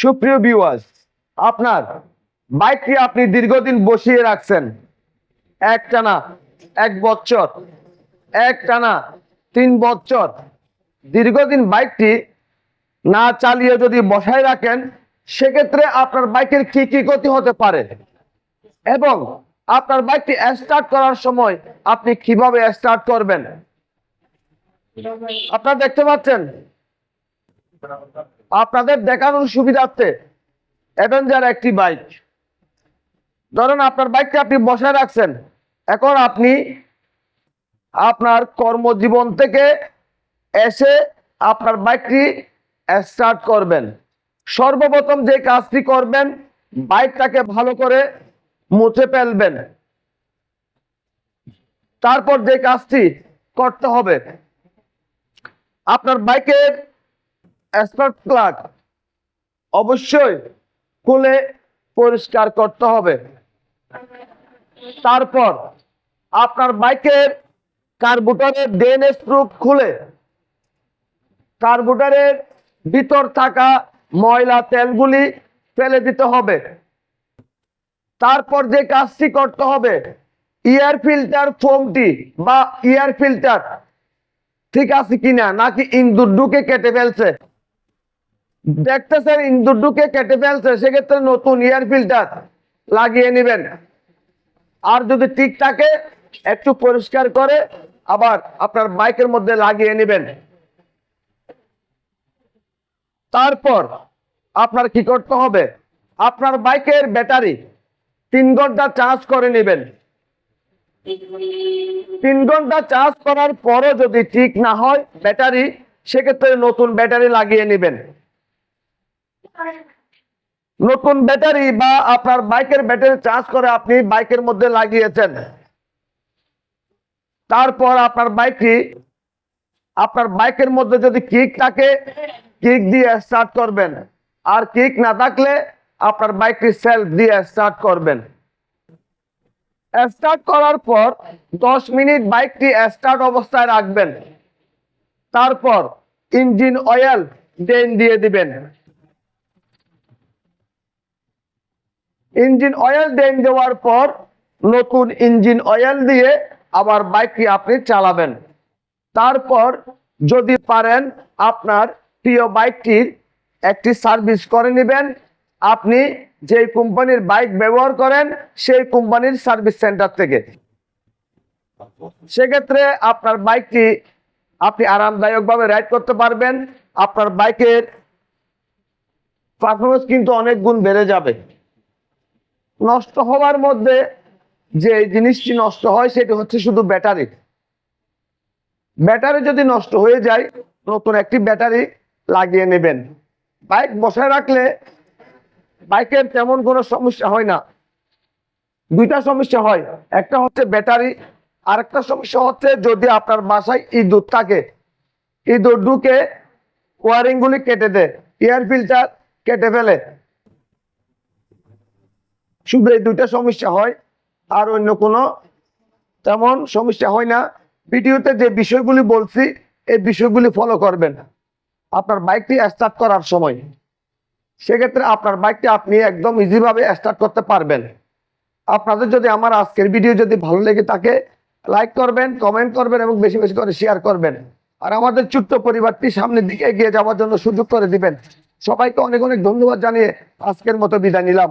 সুপ্রিয় ভিউয়ার্স আপনার বাইকটি আপনি দীর্ঘদিন বসিয়ে রাখছেন। এক টানা, এক বছর, এক টানা, তিন বছর। দীর্ঘদিন বাইকটি না চালিয়ে যদি বসায় রাখেন, সেক্ষেত্রে আপনার বাইকের কি কি ক্ষতি হতে পারে? এবং আপনার বাইকটি স্টার্ট করার সময় আপনি কীভাবে স্টার্ট করবেন? আপনারা দেখতে পাচ্ছেন? আপনাদের দেখানোর সুবিধার্থে অ্যাভেঞ্জার একটি বাইক ধরেন আপনার বাইকটা আপনি বসায় রাখছেন। এখন আপনি আপনার কর্মজীবন থেকে এসে আপনার বাইকটি স্টার্ট করবেন। সর্বপ্রথম যে কাজটি করবেন বাইকটাকে ভালো করে মুছে ফেলবেন। তারপর যে কাজটি করতে হবে, আপনার বাইকের স্পার্ক প্লাগ অবশ্যই খুলে পরিষ্কার করতে হবে। তারপর আপনার বাইকের কার্বুটারের ডেন স্ক্রুপ খুলে, কার্বুটারের ভিতর থাকা ময়লা তেলগুলি ফেলে দিতে হবে। তারপর যে কাজটি করতে হবে ইয়ার ফিল্টার ফোমটি বা ইয়ার ফিল্টার ঠিক আছে কিনা নাকি ইন্দুর ঢুকে কেটে ফেলছে? দেখতেছেন ইন্দুর ঢুকে কেটে ফেলছে, সেক্ষেত্রে নতুন এয়ার ফিল্টার লাগিয়ে নেবেন। আর যদি ঠিক থাকে, একটু পরিষ্কার করে আবার আপনার বাইকের মধ্যে লাগিয়ে নেবেন। তারপর আপনার কি করতে হবে? আপনার বাইকের ব্যাটারি তিন ঘণ্টা চার্জ করে নেবেন। তিন ঘণ্টা চার্জ করার পরে যদি ঠিক না হয় ব্যাটারি, সেক্ষেত্রে নতুন ব্যাটারি লাগিয়ে নেবেন। নতুন ব্যাটারি বা আপনার বাইকের ব্যাটারি চার্জ করে আপনি বাইকের মধ্যে লাগিয়েছেন। তারপর আপনার বাইকটি, আপনার বাইকের মধ্যে যদি কিক থাকে, কিক দিয়ে স্টার্ট করবেন। আর কিক না থাকলে আপনার বাইকটি সেলফ দিয়ে স্টার্ট করবেন। স্টার্ট করার পর দশ মিনিট বাইকটি স্টার্ট অবস্থায় রাখবেন। তারপর ইঞ্জিন অয়েল ড্রেন দিয়ে দিবেন। ইঞ্জিন অয়েল ড্রেন দেওয়ার পর নতুন ইঞ্জিন অয়েল দিয়ে আবার বাইকটি আপনি চালাবেন। তারপর যদি পারেন আপনার প্রিয় বাইকটির একটি সার্ভিস করে নেবেন। আপনি যে কোম্পানির বাইক ব্যবহার করেন সেই কোম্পানির সার্ভিস সেন্টার থেকে। সেক্ষেত্রে আপনার বাইকটি আপনি আরামদায়কভাবে রাইড করতে পারবেন। আপনার বাইকের পারফরমেন্স কিন্তু অনেক গুণ বেড়ে যাবে। নষ্ট হওয়ার মধ্যে যে জিনিসটি নষ্ট হয়, সেটি হচ্ছে শুধু ব্যাটারি। ব্যাটারি যদি নষ্ট হয়ে যায়, নতুন একটি ব্যাটারি লাগিয়ে নেবেন। বাইক বসায় রাখলে বাইকের তেমন কোনো সমস্যা হয় না। দুইটা সমস্যা হয়। একটা হচ্ছে ব্যাটারি আর একটা সমস্যা হচ্ছে যদি আপনার বাসায় ইঁদুর থাকে। ইঁদুর ঢুকে ওয়ারিং গুলি কেটে দেয়, এয়ার ফিল্টার কেটে ফেলে। শুধু এই দুইটা সমস্যা হয়, আর অন্য কোনো তেমন সমস্যা হয় না। ভিডিওতে যে বিষয়গুলি বলছি, এই বিষয়গুলি ফলো করবেন। আপনার বাইকটি স্টার্ট করার সময়। সেক্ষেত্রে আপনার বাইকটি আপনি একদম ইজিভাবে স্টার্ট করতে পারবেন। আপনাদের যদি আমার আজকের ভিডিও যদি ভালো লেগে থাকে লাইক করবেন কমেন্ট করবেন এবং বেশি বেশি করে শেয়ার করবেন। আর আমাদের ছোট্ট পরিবারটি সামনের দিকে এগিয়ে যাওয়ার জন্য সুযোগ করে দিবেন। সবাইকে অনেক অনেক ধন্যবাদ জানিয়ে আজকের মতো বিদায় নিলাম।